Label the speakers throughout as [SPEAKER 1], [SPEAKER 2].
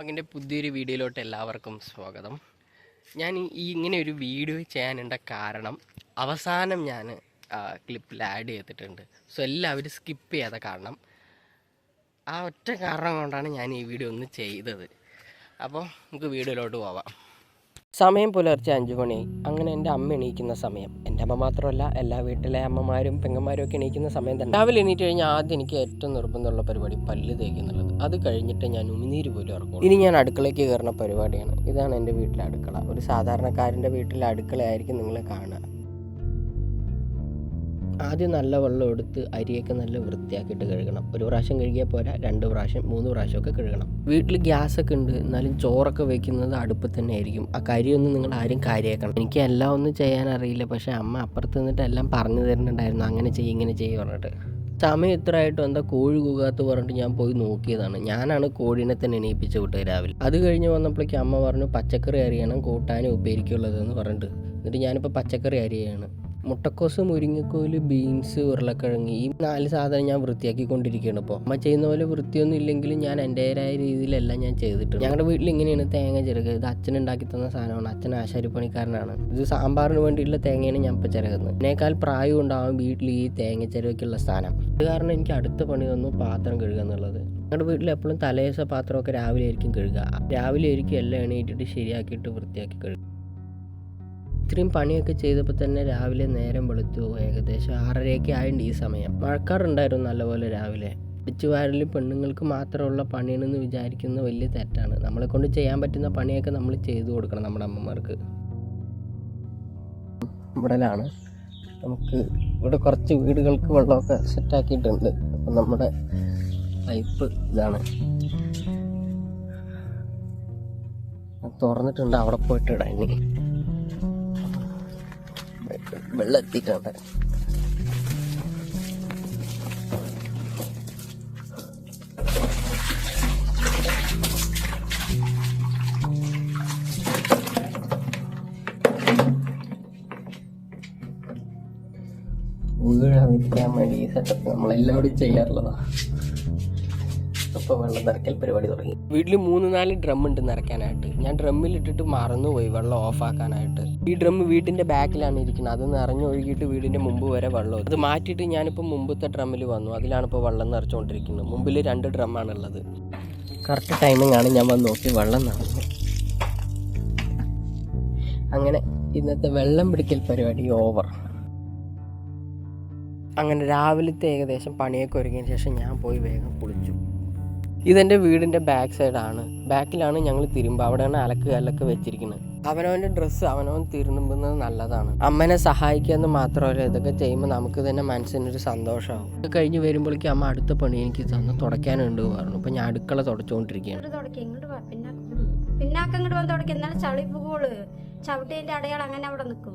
[SPEAKER 1] അങ്ങനെ പുതിയൊരു വീഡിയോയിലോട്ട് എല്ലാവർക്കും സ്വാഗതം. ഞാൻ ഈ- ഈ ഇങ്ങനെ ഒരു വീഡിയോ ചെയ്യാനുണ്ട കാരണം അവസാനം ഞാൻ ക്ലിപ്പിൽ ആഡ് ചെയ്തിട്ടുണ്ട്. സോ എല്ലാവരും സ്കിപ്പ് ചെയ്യാതെ കാരണം ആ ഒറ്റ കാരണം കൊണ്ടാണ് ഞാൻ ഈ വീഡിയോ ഒന്ന് ചെയ്തത്. അപ്പോൾ നമുക്ക് വീഡിയോയിലോട്ട് പോവാം. സമയം പുലർച്ചെ അഞ്ചു മണി. അങ്ങനെ എന്റെ അമ്മ എണീക്കുന്ന സമയം. എന്റെ അമ്മ മാത്രമല്ല എല്ലാ വീട്ടിലെ അമ്മമാരും പെങ്ങന്മാരും ഒക്കെ എണീക്കുന്ന സമയം തന്നെ. രാവിലെ എണീറ്റ് കഴിഞ്ഞാൽ ആദ്യം എനിക്ക് ഏറ്റവും നിർബന്ധമുള്ള പരിപാടി പല്ല് തേക്കുന്നുള്ളത് അത് കഴിഞ്ഞിട്ട് ഞാൻ ഉമിനീര് പോലും ഇറക്കും. ഇനി ഞാൻ അടുക്കളയ്ക്ക് കയറുന്ന പരിപാടിയാണ്. ഇതാണ് എന്റെ വീട്ടിലെ അടുക്കള. ഒരു സാധാരണക്കാരന്റെ വീട്ടിലെ അടുക്കളയായിരിക്കും നിങ്ങൾ കാണുക. ആദ്യം നല്ല വെള്ളം എടുത്ത് അരിയൊക്കെ നല്ല വൃത്തിയാക്കിയിട്ട് കഴുകണം. ഒരു പ്രാവശ്യം കഴുകിയാൽ പോരാ രണ്ട് പ്രാവശ്യം മൂന്ന് പ്രാവശ്യമൊക്കെ കഴുകണം. വീട്ടിൽ ഗ്യാസൊക്കെ ഉണ്ട് എന്നാലും ചോറൊക്കെ വെക്കുന്നത് അടുപ്പ് തന്നെ ആയിരിക്കും. ആ കരിയൊന്നും നിങ്ങൾ ആരും കാര്യമാക്കണം. എനിക്ക് എല്ലാം ഒന്നും ചെയ്യാൻ അറിയില്ല പക്ഷേ അമ്മ അപ്പുറത്ത് നിന്നിട്ട് എല്ലാം പറഞ്ഞു തരുന്നുണ്ടായിരുന്നു. അങ്ങനെ ചെയ്യും ഇങ്ങനെ ചെയ്യും പറഞ്ഞിട്ട്. സമയം ഇത്രയായിട്ടും എന്താ കോഴി കൂകാത്ത് പറഞ്ഞിട്ട് ഞാൻ പോയി നോക്കിയതാണ്. ഞാനാണ് കോഴീനെ തന്നെ എണീപ്പിച്ച് വിട്ടത് രാവിലെ. അത് കഴിഞ്ഞ് വന്നപ്പോഴേക്കും അമ്മ പറഞ്ഞു പച്ചക്കറി അരിയണം കൂട്ടാനും ഉപ്പേരിക്കുള്ളതെന്ന് പറഞ്ഞിട്ട്. എന്നിട്ട് ഞാനിപ്പോൾ പച്ചക്കറി അരിയാണ്. മുട്ടക്കോസ് മുരിങ്ങക്കോൽ ബീൻസ് ഉരുളക്കിഴങ്ങ് ഈ നാല് സാധനം ഞാൻ വൃത്തിയാക്കി കൊണ്ടിരിക്കുകയാണ് ഇപ്പോൾ അമ്മ ചെയ്യുന്ന പോലെ വൃത്തിയൊന്നും ഇല്ലെങ്കിലും ഞാൻ എന്റെതായ രീതിയിലെല്ലാം ഞാൻ ചെയ്തിട്ടുണ്ട്. ഞങ്ങളുടെ വീട്ടിൽ ഇങ്ങനെയാണ് തേങ്ങ ചിരകുക ഇത് അച്ഛൻ ഉണ്ടാക്കി തന്ന സാധനമാണ്. അച്ഛൻ ആശാരിപ്പണിക്കാരനാണ്. ഇത് സാമ്പാറിന് വേണ്ടിയിട്ടുള്ള തേങ്ങയാണ് ഞാൻ ഇപ്പോൾ ചിരകുന്നത്. എന്നേക്കാൾ പ്രായം ഉണ്ടാവും വീട്ടിൽ ഈ തേങ്ങ ചിരവയ്ക്കുള്ള സ്ഥാനം ഇത് കാരണം എനിക്ക് അടുത്ത പണി തന്നു പാത്രം കഴുകുക എന്നുള്ളത്. ഞങ്ങളുടെ വീട്ടിൽ എപ്പോഴും തലേദിവസ പാത്രമൊക്കെ രാവിലെ ആയിരിക്കും കഴുകുക. രാവിലെ ആയിരിക്കും എല്ലാം എണീറ്റിട്ട് ശരിയാക്കിയിട്ട് വൃത്തിയാക്കി കഴുകുക. ഇത്രയും പണിയൊക്കെ ചെയ്തപ്പോൾ തന്നെ രാവിലെ നേരം വെളുത്തു. ഏകദേശം ആറരയൊക്കെ ആയിട്ടുണ്ട് ഈ സമയം. മഴക്കാറുണ്ടായിരുന്നു നല്ലപോലെ രാവിലെ. അടിച്ചുവാരൽ പെണ്ണുങ്ങൾക്ക് മാത്രമുള്ള പണിയാണെന്ന് വിചാരിക്കുന്ന വലിയ തെറ്റാണ്. നമ്മളെ കൊണ്ട് ചെയ്യാൻ പറ്റുന്ന പണിയൊക്കെ നമ്മൾ ചെയ്തു കൊടുക്കണം നമ്മുടെ അമ്മമാർക്ക്. ഇവിടെയാണ് നമുക്ക് ഇവിടെ കുറച്ച് വീടുകൾക്ക് വെള്ളമൊക്കെ സെറ്റാക്കിയിട്ടുണ്ട് അപ്പം നമ്മുടെ പൈപ്പ് ഇതാണ്. തുറന്നിട്ടുണ്ട്. അവിടെ പോയിട്ട് ഇടാൻ വെള്ളം എത്തിയിട്ടുണ്ട് വീഴാതിരിക്കാൻ വേണ്ടി ഈ സെറ്റപ്പ് നമ്മളെല്ലാവരും ചെയ്യാറുള്ളതാണ് അപ്പോൾ വെള്ളം നിറയ്ക്കൽ പരിപാടി തുടങ്ങി. വീട്ടിൽ മൂന്ന് നാല് ഡ്രം ഉണ്ട് നിറയ്ക്കാനായിട്ട്. ഞാൻ ഡ്രമ്മിൽ ഇട്ടിട്ട് മറന്നുപോയി വെള്ളം ഓഫ് ആക്കാനായിട്ട്. ഈ ഡ്രം വീടിന്റെ ബാക്കിലാണ് ഇരിക്കുന്നത്. അത് നിറഞ്ഞൊഴുകിയിട്ട് വീടിന്റെ മുമ്പ് വരെ വെള്ളം അത് മാറ്റിയിട്ട് ഞാനിപ്പോൾ മുമ്പത്തെ ഡ്രമ്മിൽ വന്നു. അതിലാണ് ഇപ്പോൾ വെള്ളം നിറച്ചുകൊണ്ടിരിക്കുന്നത്. മുമ്പിൽ രണ്ട് ഡ്രം ഉള്ളത്. കറക്റ്റ് ടൈമിംഗ് ആണ് ഞാൻ വന്ന് നോക്കി വെള്ളം നിറഞ്ഞു. അങ്ങനെ ഇന്നത്തെ വെള്ളം പിടിക്കൽ പരിപാടി ഓവർ അങ്ങനെ രാവിലത്തെ ഏകദേശം പണിയൊക്കെ ഒരുങ്ങിയതിന് ശേഷം ഞാൻ പോയി വേഗം കുളിച്ചു. ഇതെന്റെ വീടിന്റെ ബാക്ക് സൈഡാണ് ബാക്കിലാണ് ഞങ്ങൾ തിരുമ്പ് അവിടെയാണ് അലക്ക് കല്ലൊക്കെ വെച്ചിരിക്കുന്നത്. അവനവന്റെ ഡ്രസ്സ് അവനവൻ തിരുമ്പുന്നത് നല്ലതാണ്. അമ്മനെ സഹായിക്കുക എന്ന് മാത്രമല്ല ഇതൊക്കെ ചെയ്യുമ്പോൾ നമുക്ക് തന്നെ മനസ്സിനൊരു സന്തോഷമാവും ഇത് കഴിഞ്ഞ് വരുമ്പോഴേക്കും അമ്മ അടുത്ത പണി എനിക്ക് തന്നു തുടയ്ക്കാനുണ്ട് പറഞ്ഞു. അപ്പം ഞാൻ അടുക്കള തുടച്ചുകൊണ്ടിരിക്കുകയാണ്
[SPEAKER 2] ഇങ്ങോട്ട് തുടക്കി ഇങ്ങോട്ട് വാ. പിന്നാക്കം പിന്നാക്കം വന്ന് തുടക്കി. എന്നാലും ചളി പോകുള്ളൂ അടയാളം അങ്ങനെ അവിടെ നിൽക്കും.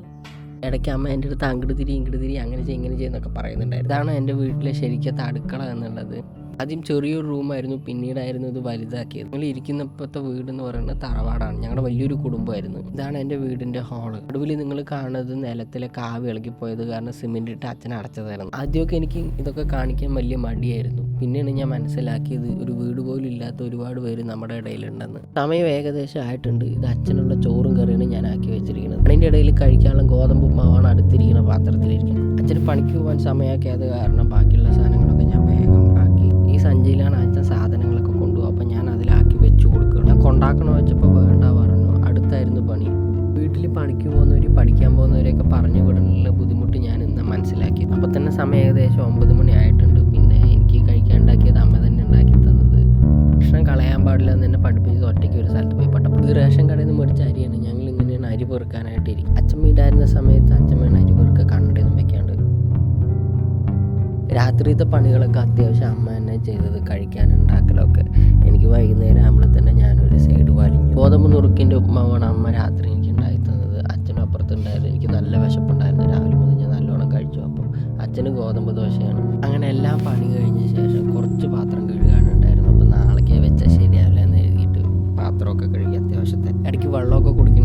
[SPEAKER 1] ഇടയ്ക്ക് അമ്മ എന്റെ അടുത്ത് അങ്ങോട്ട് തിരി ഇങ്ങോട്ട് തിരി അങ്ങനെ ചെയ്യും ഇങ്ങനെ ചെയ്യുന്നൊക്കെ പറയുന്നുണ്ടായിരുന്നു. ഇതാണ് എന്റെ വീട്ടിലെ ശരിക്കത്തെ അടുക്കള എന്നുള്ളത്. ആദ്യം ചെറിയൊരു റൂമായിരുന്നു പിന്നീടായിരുന്നു ഇത് വലുതാക്കിയത്. ഞങ്ങൾ ഇരിക്കുന്നപ്പോഴത്തെ വീട് എന്ന് പറയുന്നത് തറവാടാണ്. ഞങ്ങളുടെ വലിയൊരു കുടുംബമായിരുന്നു. ഇതാണ് എന്റെ വീടിന്റെ ഹാൾ. ഒടുവിൽ നിങ്ങൾ കാണുന്നത് നിലത്തിലെ കാവ് ഇളകിപ്പോയത് കാരണം സിമെന്റ് ഇട്ട് അച്ഛൻ അടച്ചതായിരുന്നു. ആദ്യമൊക്കെ എനിക്ക് ഇതൊക്കെ കാണിക്കാൻ വലിയ മടിയായിരുന്നു. പിന്നെയാണ് ഞാൻ മനസ്സിലാക്കിയത് ഒരു വീട് പോലും ഇല്ലാത്ത ഒരുപാട് പേര് നമ്മുടെ ഇടയിലുണ്ടെന്ന്. സമയം ഏകദേശം ആയിട്ടുണ്ട്. ഇത് അച്ഛനുള്ള ചോറും കറിയാണ് ഞാൻ ആക്കി വെച്ചിരിക്കുന്നത്. അതിന്റെ ഇടയിൽ കഴിക്കാനുള്ള ഗോതമ്പ് മാവാണ് അടുത്തിരിക്കുന്ന പാത്രത്തിലിരിക്കുന്നത്. അച്ഛന് പണിക്ക് പോകാൻ സമയമാക്കിയത് കാരണം ബാക്കിയുള്ള ഈ സഞ്ചിയിലാണ് അച്ഛൻ സാധനങ്ങളൊക്കെ കൊണ്ടുപോകും അപ്പം ഞാൻ അതിലാക്കി വെച്ച് കൊടുക്കണം ഞാൻ വെച്ചപ്പോൾ വേണ്ട പറഞ്ഞു. അടുത്തായിരുന്നു പണി. വീട്ടിൽ പണിക്ക് പോകുന്നവർ പഠിക്കാൻ പോകുന്നവരെയൊക്കെ പറഞ്ഞു വിടാനുള്ള ബുദ്ധിമുട്ട് ഞാൻ ഇന്ന് മനസ്സിലാക്കി. അപ്പോൾ തന്നെ സമയം ഏകദേശം ഒമ്പത് മണി ആയിട്ടുണ്ട്. പിന്നെ എനിക്ക് കഴിക്കാൻ ഉണ്ടാക്കിയത് അമ്മ തന്നെ ഉണ്ടാക്കി തന്നത്. ഭക്ഷണം കളയാൻ പാടില്ല എന്ന് തന്നെ പഠിപ്പിച്ചത് ഒറ്റയ്ക്ക് ഒരു സ്ഥലത്ത് പോയി പട്ടം ഇത് റേഷൻ കടയിൽ നിന്ന് മേടിച്ച അരിയാണ്. ഞങ്ങൾ ഇങ്ങനെയാണ് അരി പെറുക്കാനായിട്ട് ഇരിക്കും അച്ഛൻ വീടായിരുന്ന സമയത്ത് അച്ഛമ്മയാണ് അരി പെറുക്കുക കണ്ണടയൊന്നും വെക്കാണ്ട് രാത്രിയത്തെ പണികളൊക്കെ അത്യാവശ്യം അമ്മ തന്നെ ചെയ്തത് കഴിക്കാൻ ഉണ്ടാക്കലൊക്കെ. എനിക്ക് വൈകുന്നേരം ആകുമ്പോൾ തന്നെ ഞാനൊരു സൈഡ് വലിഞ്ഞു. ഗോതമ്പ് നുറുക്കിന്റെ ഉപ്പുമാവാണ് അമ്മ രാത്രി എനിക്ക് ഉണ്ടായി തന്നത്. അച്ഛനും അപ്പുറത്തുണ്ടായിരുന്നു എനിക്ക് നല്ല വിശപ്പുണ്ടായിരുന്നു. രാവിലെ മുതൽ ഞാൻ നല്ലോണം കഴിച്ചു. അപ്പം അച്ഛന് ഗോതമ്പ് ദോശയാണ്. അങ്ങനെ എല്ലാം പണി കഴിഞ്ഞ ശേഷം കുറച്ച് പാത്രം കഴുകാനുണ്ടായിരുന്നു. അപ്പം നാളേക്ക് വെച്ചാൽ ശരിയാവില്ല എന്ന് എഴുതിയിട്ട് പാത്രമൊക്കെ കഴുകി അത്യാവശ്യത്തെ ഇടയ്ക്ക് വെള്ളമൊക്കെ കുടിക്കുന്ന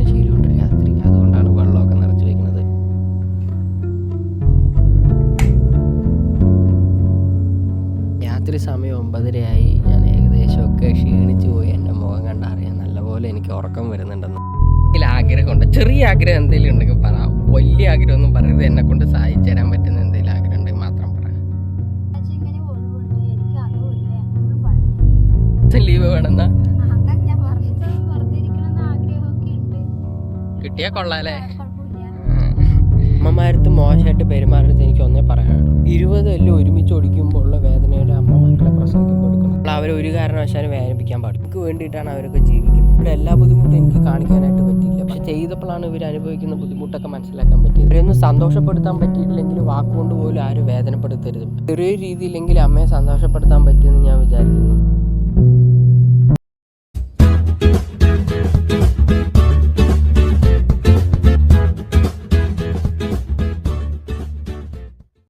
[SPEAKER 1] എനിക്ക് ഉറക്കം വരുന്നുണ്ടെന്ന് ആഗ്രഹമുണ്ട്. ചെറിയ ആഗ്രഹം എന്തെങ്കിലും ഉണ്ടെങ്കിൽ പറ. വലിയ ആഗ്രഹമൊന്നും പറയരുത്. എന്നെ കൊണ്ട് സഹായിച്ചു തരാൻ പറ്റുന്ന എന്തെങ്കിലും ആഗ്രഹം ഉണ്ടെങ്കിൽ മാത്രം പറ. ലീവ് വേണമെന്നാ? കിട്ടിയാ കൊള്ളാല്ലേ
[SPEAKER 2] കുഴപ്പമില്ല
[SPEAKER 1] അമ്മമാരത്ത് മോശമായിട്ട് പെരുമാറരുത് എനിക്ക് ഒന്നേ പറയാനുള്ളൂ. ഇരുപത് എല്ലാം ഒരുമിച്ച് ഒടിക്കുമ്പോൾ ഉള്ള വേദനയുടെ അമ്മ മക്കളെ പ്രസവിക്കുമ്പോൾ എടുക്കണം അവരെ ഒരു കാരണവശാലും വേദനിപ്പിക്കാൻ പാടില്ല. എനിക്ക് വേണ്ടിയിട്ടാണ് അവരൊക്കെ ജീവിക്കുന്നത്. ഇവിടെ എല്ലാ ബുദ്ധിമുട്ടും എനിക്ക് കാണിക്കാനായിട്ട് പറ്റിയില്ല. പക്ഷെ ചെയ്തപ്പോഴാണ് ഇവർ അനുഭവിക്കുന്ന ബുദ്ധിമുട്ടൊക്കെ മനസ്സിലാക്കാൻ പറ്റിയത്. ഇവരൊന്നും സന്തോഷപ്പെടുത്താൻ പറ്റിയിട്ടില്ലെങ്കിൽ വാക്കുകൊണ്ട് പോലും ആരും വേദനപ്പെടുത്തരുത്. ചെറിയ രീതിയിലെങ്കിലും അമ്മയെ സന്തോഷപ്പെടുത്താൻ പറ്റുമെന്ന് ഞാൻ വിചാരിക്കുന്നു.